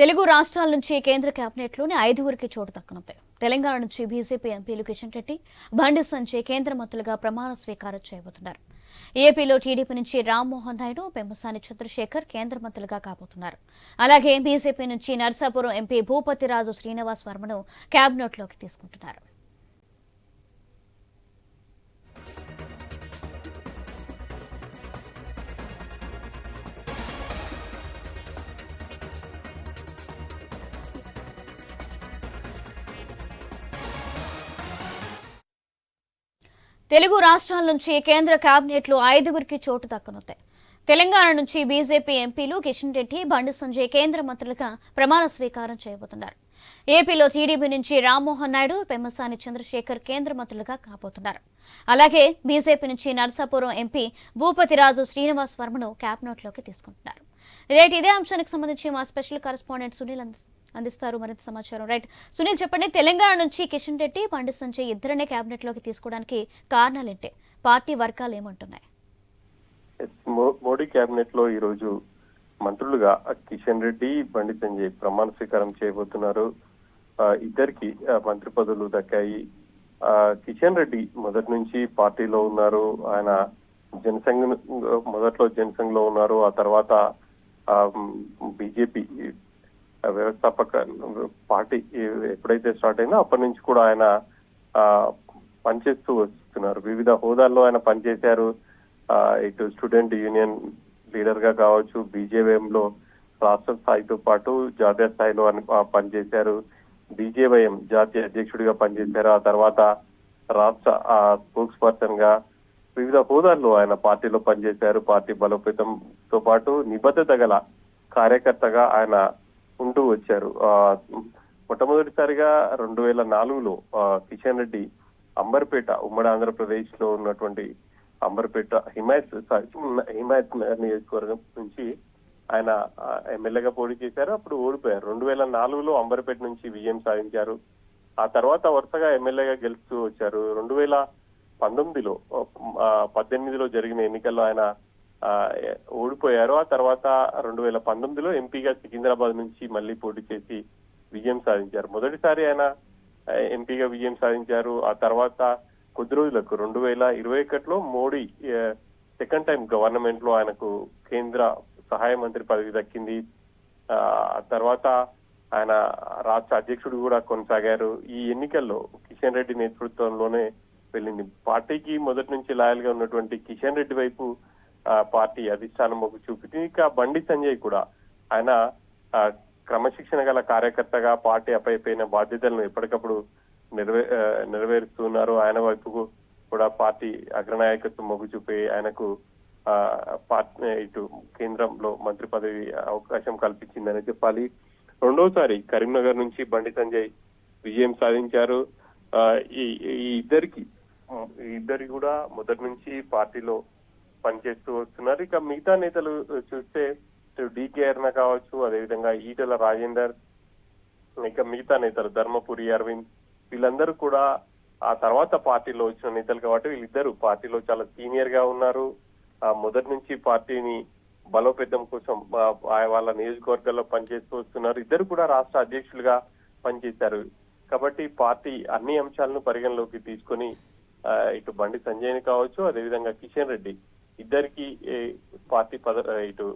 తెలుగు రాష్ట్రాల నుంచి కేంద్ర కేబినెట్లోని ఐదుగురికి చోటు దక్కనుంది. తెలంగాణ నుంచి బీజేపీ ఎంపీలు కిషన్ రెడ్డి బండి సంజయ్ కేంద్ర మంత్రులుగా ప్రమాణ స్వీకారం చేయబోతున్నారు. ఏపీలో టీడీపీ నుంచి రామ్మోహన్ నాయుడు పెమ్మసాని చంద్రశేఖర్ కేంద్ర మంత్రులుగా కాబోతున్నారు. అలాగే బీజేపీ నుంచి నర్సాపురం ఎంపీ భూపతిరాజు శ్రీనివాస్ వర్మను కేబినెట్లోకి తీసుకుంటున్నారు. తెలుగు రాష్ట్రాల నుంచి కేంద్ర కేబినెట్లో ఐదుగురికి చోటు దక్కనుంది తెలంగాణ నుంచి బీజేపీ ఎంపీలు కిషన్ రెడ్డి బండి సంజయ్ కేంద్ర మంత్రులుగా ప్రమాణ స్వీకారం చేయబోతున్నారు. ఏపీలో టీడీపీ నుంచి రామ్మోహన్ నాయుడు పెమ్మసాని చంద్రశేఖర్ కేంద్ర మంత్రులుగా కాబోతున్నారు. అలాగే బీజేపీ నుంచి నర్సాపురం ఎంపీ భూపతిరాజు శ్రీనివాస్ వర్మను క్యాబినెట్లోకి తీసుకుంటున్నారు. రేటు ఇదే అంశానికి సంబంధించి మా స్పెషల్ కరెస్పాండెంట్ సునీల్ అందిస్తారు అందిస్తారు. మరింత సమాచారం. రైట్. సునీల్ చెప్పండి. తెలంగాణ నుంచి కిషన్ రెడ్డి బండి సంజయ్ ఇద్దరనే కేబినెట్లోకి తీసుకోవడానికి కారణాలేంటి? పార్టీ వర్గాలు ఏమంటున్నాయి? మో- మోడీ కేబినెట్లో ఈ రోజు మంత్రులుగా కిషన్ రెడ్డి బండి సంజయ్ ప్రమాణ స్వీకారం చేయబోతున్నారు. ఇద్దరికి మంత్రి పదవులు దక్కాయి. కిషన్ రెడ్డి మొదటి నుంచి పార్టీలో ఉన్నారు. ఆయన జనసంఘ్ మొదట్లో జనసంఘ్లో ఉన్నారు. ఆ తర్వాత బీజేపీ వ్యవస్థాపక పార్టీ ఎప్పుడైతే స్టార్ట్ అయిందో అప్పటి నుంచి కూడా ఆయన పనిచేస్తూ వస్తున్నారు. వివిధ హోదాల్లో ఆయన పనిచేశారు. ఇటు స్టూడెంట్ యూనియన్ లీడర్గా కావచ్చు బీజేవైఎంలో రాష్ట్ర స్థాయితో పాటు జాతీయ స్థాయిలో పనిచేశారు. బీజేవైఎం జాతీయ అధ్యక్షుడిగా పనిచేశారు. ఆ తర్వాత రాష్ట్ర స్పోక్స్ పర్సన్గా వివిధ హోదాల్లో ఆయన పార్టీలో పనిచేశారు. పార్టీ బలోపేతంతో పాటు నిబద్ధత గల కార్యకర్తగా ఆయన ఉంటూ వచ్చారు. ఆ, మొట్టమొదటిసారిగా రెండు వేల నాలుగులో ఆ, కిషన్ రెడ్డి అంబర్పేట ఉమ్మడి ఆంధ్రప్రదేశ్లో ఉన్నటువంటి అంబర్పేట హిమాయత్ హిమాయత్ నియోజకవర్గం నుంచి ఆయన ఎమ్మెల్యేగా పోటీ చేశారు. అప్పుడు ఓడిపోయారు. రెండు వేల నాలుగులో అంబర్పేట నుంచి విజయం సాధించారు. ఆ తర్వాత వరుసగా ఎమ్మెల్యేగా గెలుస్తూ వచ్చారు. రెండు వేల పంతొమ్మిదిలో పద్దెనిమిదిలో జరిగిన ఎన్నికల్లో ఆయన ఓడిపోయారు. ఆ తర్వాత రెండు వేల పంతొమ్మిదిలో ఎంపీగా సికింద్రాబాద్ నుంచి మళ్ళీ పోటీ చేసి విజయం సాధించారు. మొదటిసారి ఆయన ఎంపీగా విజయం సాధించారు. ఆ తర్వాత కొద్ది రోజులకు రెండు వేల ఇరవై ఒకటిలో మోడీ సెకండ్ టైం గవర్నమెంట్లో ఆయనకు కేంద్ర సహాయ మంత్రి పదవి దక్కింది. ఆ తర్వాత ఆయన రాష్ట్ర అధ్యక్షుడు కూడా కొనసాగారు. ఈ ఎన్నికల్లో కిషన్ రెడ్డి నేతృత్వంలోనే వెళ్ళింది. పార్టీకి మొదటి నుంచి లాయల్గా ఉన్నటువంటి కిషన్ రెడ్డి వైపు పార్టీ అధిష్టానం మొగ్గు చూపింది ఇక బండి సంజయ్ కూడా ఆయన ఆ, క్రమశిక్షణ గల కార్యకర్తగా పార్టీ అపైపోయిన బాధ్యతలను ఎప్పటికప్పుడు నెరవే నెరవేరుస్తున్నారు. ఆయన వైపు కూడా పార్టీ అగ్రనాయకత్వం మొగ్గు చూపి ఆయనకు ఆ, పార్టీ ఇటు కేంద్రంలో మంత్రి పదవి అవకాశం కల్పించిందని చెప్పాలి. రెండోసారి కరీంనగర్ నుంచి బండి సంజయ్ విజయం సాధించారు. ఆ, ఈ ఇద్దరికి ఇద్దరికి కూడా మొదటి నుంచి పార్టీలో పనిచేస్తూ వస్తున్నారు. ఇక మిగతా నేతలు చూస్తే డికే అరుణ కావచ్చు అదేవిధంగా ఈటల రాజేందర్ ఇక మిగతా నేతలు ధర్మపురి అరవింద్ వీళ్ళందరూ కూడా ఆ తర్వాత పార్టీలో వచ్చిన నేతలు కాబట్టి వీళ్ళిద్దరు పార్టీలో చాలా సీనియర్గా ఉన్నారు. ఆ మొదటి నుంచి పార్టీని బలోపేతం కోసం వాళ్ళ నియోజకవర్గాల్లో పనిచేస్తూ వస్తున్నారు. ఇద్దరు కూడా రాష్ట్ర అధ్యక్షులుగా పనిచేశారు. కాబట్టి పార్టీ అన్ని అంశాలను పరిగణలోకి తీసుకొని ఇటు బండి సంజయ్ని కావచ్చు అదేవిధంగా కిషన్ రెడ్డి ఇద్దరికి పార్టీ పద ఇటు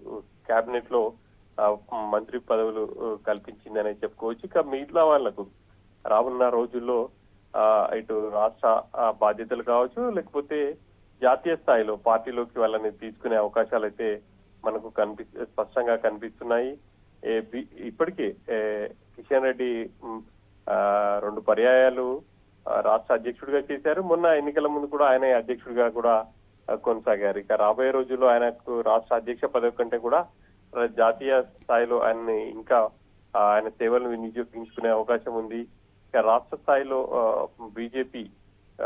కేబినెట్లో మంత్రి పదవులు కల్పించిందని కల్పించిందనే చెప్పుకోవచ్చు. ఇక మిగతా వాళ్ళకు రానున్న రోజుల్లో ఇటు రాష్ట్ర బాధ్యతలు కావచ్చు లేకపోతే జాతీయ స్థాయిలో పార్టీలోకి వాళ్ళని తీసుకునే అవకాశాలు అయితే మనకు కనిపి స్పష్టంగా కనిపిస్తున్నాయి. ఏ, బి- ఇప్పటికే ఏ, కిషన్ రెడ్డి ఆ, రెండు పర్యాయాలు రాష్ట్ర అధ్యక్షుడిగా చేశారు. మొన్న ఎన్నికల ముందు కూడా ఆయన అధ్యక్షుడిగా కూడా కొనసాగారు. ఇక రాబోయే రోజుల్లో ఆయనకు రాష్ట్ర అధ్యక్ష పదవి కంటే కూడా జాతీయ స్థాయిలో ఆయన్ని ఇంకా ఆయన సేవలను వినియోగించుకునే అవకాశం ఉంది. ఇక రాష్ట్ర స్థాయిలో బీజేపీ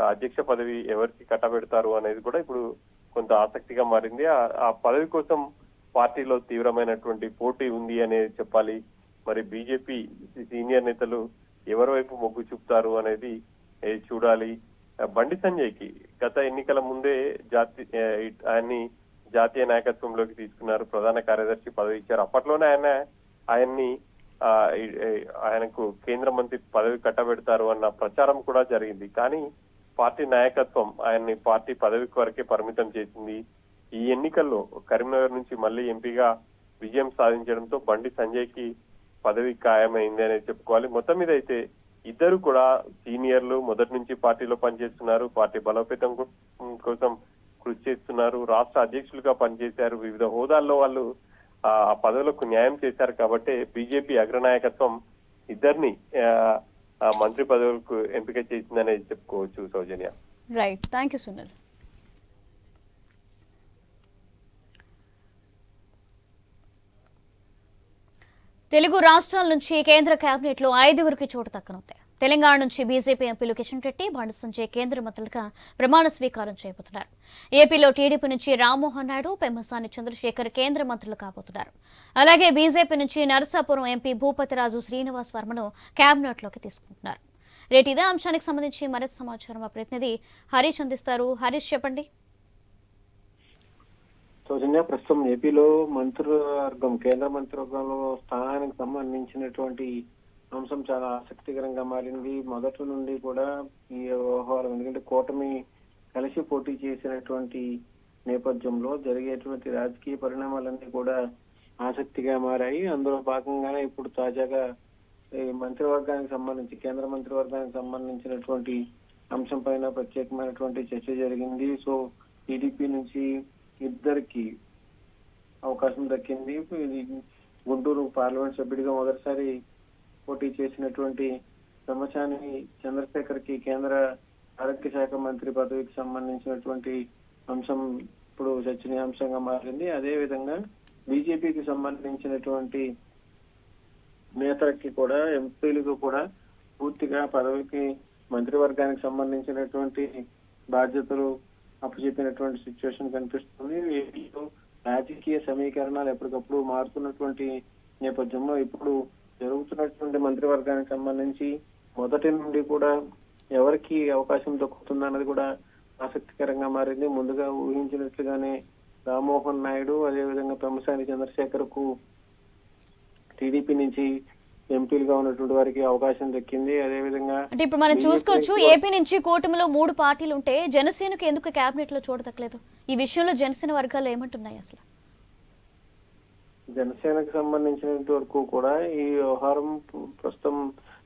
అధ్యక్ష పదవి ఎవరికి కట్టబెడతారు అనేది కూడా ఇప్పుడు కొంత ఆసక్తిగా మారింది. ఆ- పదవి కోసం పార్టీలో తీవ్రమైనటువంటి పోటీ ఉంది అనేది చెప్పాలి. మరి బీజేపీ సీనియర్ నేతలు ఎవరి వైపు మొగ్గు చూపుతారు అనేది చూడాలి. బండి సంజయ్కి గత ఎన్నికల ముందే జాతి ఆయన్ని జాతీయ నాయకత్వంలోకి తీసుకున్నారు ప్రధాన కార్యదర్శి పదవి ఇచ్చారు. అప్పట్లోనే ఆయన ఆయన్ని ఆయనకు కేంద్ర మంత్రి పదవి కట్టబెడతారు అన్న ప్రచారం కూడా జరిగింది. కానీ పార్టీ నాయకత్వం ఆయన్ని పార్టీ పదవి వరకే పరిమితం చేసింది. ఈ ఎన్నికల్లో కరీంనగర్ నుంచి మళ్ళీ ఎంపీగా విజయం సాధించడంతో బండి సంజయ్కి పదవి ఖాయమైంది అనేది చెప్పుకోవాలి. మొత్తం మీద అయితే ఇద్దరు కూడా సీనియర్లు మొదటి నుంచి పార్టీలో పనిచేస్తున్నారు. పార్టీ బలోపేతం కోసం కృషి చేస్తున్నారు. రాష్ట్ర అధ్యక్షులుగా పనిచేశారు. వివిధ హోదాల్లో వాళ్ళు ఆ పదవులకు న్యాయం చేశారు కాబట్టి బీజేపీ అగ్రనాయకత్వం ఇద్దరిని మంత్రి పదవులకు ఎంపిక చేసిందనేది చెప్పుకోవచ్చు Soujanya. Right thank you Sunil Telugu రాష్ట్రాల నుంచి కేంద్ర కేబినెట్లో ఐదుగురికి చోటు దక్కనుంది. తెలంగాణ నుంచి బీజేపీ ఎంపీలు కిషన్ రెడ్డి బండి సంజయ్ కేంద్ర మంత్రులుగా ప్రమాణ స్వీకారం చేయబోతున్నారు. ఏపీలో టీడీపీ నుంచి రామ్మోహన్ నాయుడు పెమ్మసాని చంద్రశేఖర్ కేంద్ర మంత్రులు కాబోతున్నారు. అలాగే బీజేపీ నుంచి నరసాపురం ఎంపీ భూపతిరాజు శ్రీనివాస్ వర్మను కేబినెట్లోకి తీసుకుంటున్నారు. రేటు ఇదే అంశానికి సంబంధించి మరింత సమాచారం మా ప్రతినిధి హరీష్ అందిస్తారు. హరీష్ చెప్పండి. సౌజన్య ప్రస్తుతం ఏపీలో మంత్రివర్గం కేంద్ర మంత్రివర్గంలో స్థానానికి సంబంధించినటువంటి అంశం చాలా ఆసక్తికరంగా మారింది. మొదటి నుండి కూడా ఈ వ్యవహారం ఎందుకంటే కూటమి కలిసి పోటీ చేసినటువంటి నేపథ్యంలో జరిగేటువంటి రాజకీయ పరిణామాలన్నీ కూడా ఆసక్తిగా మారాయి. అందులో భాగంగానే ఇప్పుడు తాజాగా ఈ మంత్రివర్గానికి సంబంధించి కేంద్ర మంత్రివర్గానికి సంబంధించినటువంటి అంశం పైన ప్రత్యేకమైనటువంటి చర్చ జరిగింది. సో టీడీపీ నుంచి ఇద్దరికి అవకాశం దక్కింది. గుంటూరు పార్లమెంట్ సభ్యుడిగా మొదటిసారి పోటీ చేసినటువంటి బ్రహ్మచాని చంద్రశేఖర్కి కేంద్ర ఆరోగ్య శాఖ మంత్రి పదవికి సంబంధించినటువంటి అంశం ఇప్పుడు చర్చనీయాంశంగా మారింది. అదే విధంగా బీజేపీకి సంబంధించినటువంటి నేతలకి కూడా ఎంపీలకు కూడా పూర్తిగా పదవికి మంత్రివర్గానికి సంబంధించినటువంటి బాధ్యతలు అప్పచెప్పినటువంటి సిచ్యువేషన్ కనిపిస్తుంది. వీటిలో రాజకీయ సమీకరణాలు ఎప్పటికప్పుడు మారుతున్నటువంటి నేపథ్యంలో ఇప్పుడు జరుగుతున్నటువంటి మంత్రివర్గానికి సంబంధించి మొదటి నుండి కూడా ఎవరికి అవకాశం దక్కుతుంది అన్నది కూడా ఆసక్తికరంగా మారింది. ముందుగా ఊహించినట్లుగానే రామ్మోహన్ నాయుడు అదేవిధంగా పెమ్మసాని చంద్రశేఖర్కు టీడీపీ నుంచి ఎంపీలుగా ఉన్నటువంటి వారికి అవకాశం దక్కింది. అదేవిధంగా అంటే ఇప్పుడు మనం చూసుకోవచ్చు ఏపీ నుంచి కూటమిలో మూడు పార్టీలు ఉంటే జనసేనకు ఎందుకు కేబినెట్లో చోటు దక్కలేదు ఈ విషయంలో జనసేన వర్గాలు ఏమంటున్నాయి అసలు? జనసేనకు సంబంధించినంత వరకు కూడా ఈ వ్యవహారం ప్ర- ప్రస్తుతం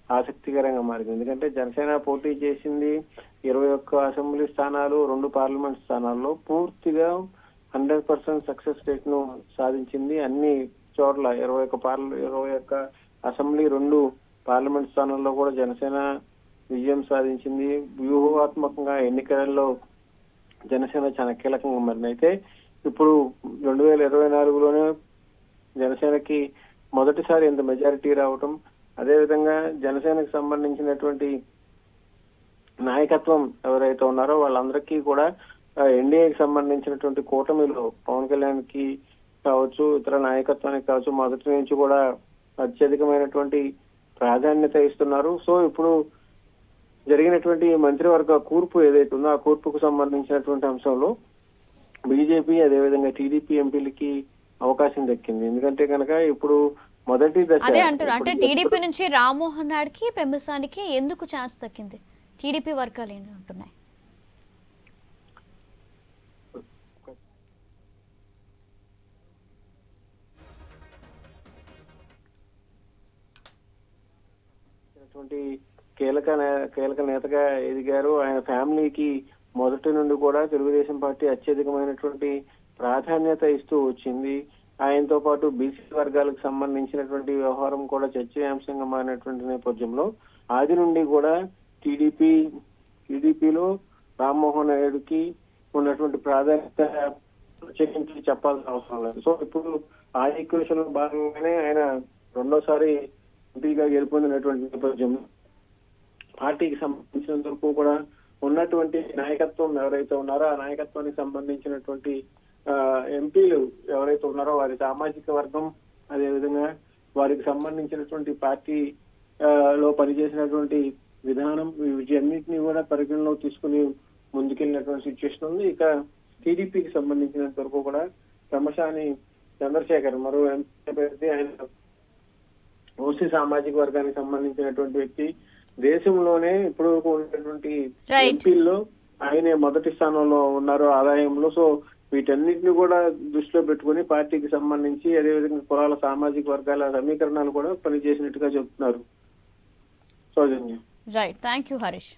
ఆసక్తికరంగా మారింది. ఎందుకంటే జనసేన పోటీ చేసింది ఇరవై ఒక్క అసెంబ్లీ స్థానాలు రెండు పార్లమెంట్ స్థానాల్లో పూర్తిగా హండ్రెడ్ పర్సెంట్ సక్సెస్ రేట్ను సాధించింది. అన్ని చోట్ల ఇరవై ఒక్క పార్ల ఇరవై ఒక్క అసెంబ్లీ రెండు పార్లమెంట్ స్థానాల్లో కూడా జనసేన విజయం సాధించింది. వ్యూహాత్మకంగా ఎన్నికలలో జనసేన చాలా కీలకంగా మరి అయితే ఇప్పుడు రెండు వేల ఇరవై నాలుగులోనే జనసేనకి మొదటిసారి ఇంత మెజారిటీ రావటం అదేవిధంగా జనసేనకు సంబంధించినటువంటి నాయకత్వం ఎవరైతే ఉన్నారో వాళ్ళందరికీ కూడా ఎన్డీఏకి సంబంధించినటువంటి కూటమిలో పవన్ కళ్యాణ్కి కావచ్చు ఇతర నాయకత్వానికి కావచ్చు మొదటి నుంచి కూడా అత్యధికమైనటువంటి ప్రాధాన్యత ఇస్తున్నారు. సో ఇప్పుడు జరిగినటువంటి మంత్రివర్గ కూర్పు ఏదైతే ఉందో ఆ కూర్పుకు సంబంధించినటువంటి అంశంలో బీజేపీ అదేవిధంగా టీడీపీ ఎంపీలకి అవకాశం దక్కింది. ఎందుకంటే కనుక ఇప్పుడు మొదటి దశ అదే అంటారు అంటే టీడీపీ నుంచి రామ్మోహన్ నాయుడుకి పెమ్మసానికి ఎందుకు ఛాన్స్ దక్కింది? టీడీపీ వర్గాలు ఏంటి అంటున్నాయి కీలక కీలక నేతగా ఎదిగారు. ఆయన ఫ్యామిలీకి మొదటి నుండి కూడా తెలుగుదేశం పార్టీ అత్యధికమైనటువంటి ప్రాధాన్యత ఇస్తూ వచ్చింది. ఆయనతో పాటు బీసీ వర్గాలకు సంబంధించినటువంటి వ్యవహారం కూడా చర్చనీయాంశంగా మారినటువంటి నేపథ్యంలో ఆది నుండి కూడా టీడీపీ టీడీపీలో రామ్మోహన్ నాయుడుకి ఉన్నటువంటి ప్రాధాన్యత ప్రత్యేకించి చెప్పాల్సిన అవసరం లేదు. సో ఇప్పుడు ఆ ఈక్వేషన్లో భాగంగానే ఆయన రెండోసారి ఎంపీగా గెలుపొందినటువంటి నేపథ్యంలో పార్టీకి సంబంధించినంత వరకు కూడా ఉన్నటువంటి నాయకత్వం ఎవరైతే ఉన్నారో ఆ నాయకత్వానికి సంబంధించినటువంటి ఆ, ఎంపీలు ఎవరైతే ఉన్నారో వారి సామాజిక వర్గం అదేవిధంగా వారికి సంబంధించినటువంటి పార్టీ ఆ, లో పనిచేసినటువంటి విధానం వీటన్నిటిని కూడా పరిగణలో తీసుకుని ముందుకెళ్ళినటువంటి సిచ్యువేషన్ ఉంది. ఇక టీడీపీకి సంబంధించినంత వరకు కూడా క్రమశాని చంద్రశేఖర్ మరో ఎంపీ అభ్యర్థి ఆయన ఓసీ సామాజిక వర్గానికి సంబంధించినటువంటి వ్యక్తి దేశంలోనే ఇప్పుడు ఉన్నటువంటి. ఎంపీల్లో ఆయనే మొదటి స్థానంలో ఉన్నారు ఆదాయంలో. సో వీటన్నిటిని కూడా దృష్టిలో పెట్టుకుని పార్టీకి సంబంధించి అదేవిధంగా కులాల సామాజిక వర్గాల సమీకరణాలు కూడా పనిచేసినట్టుగా చెప్తున్నారు. Soujanya. Right thank you Harish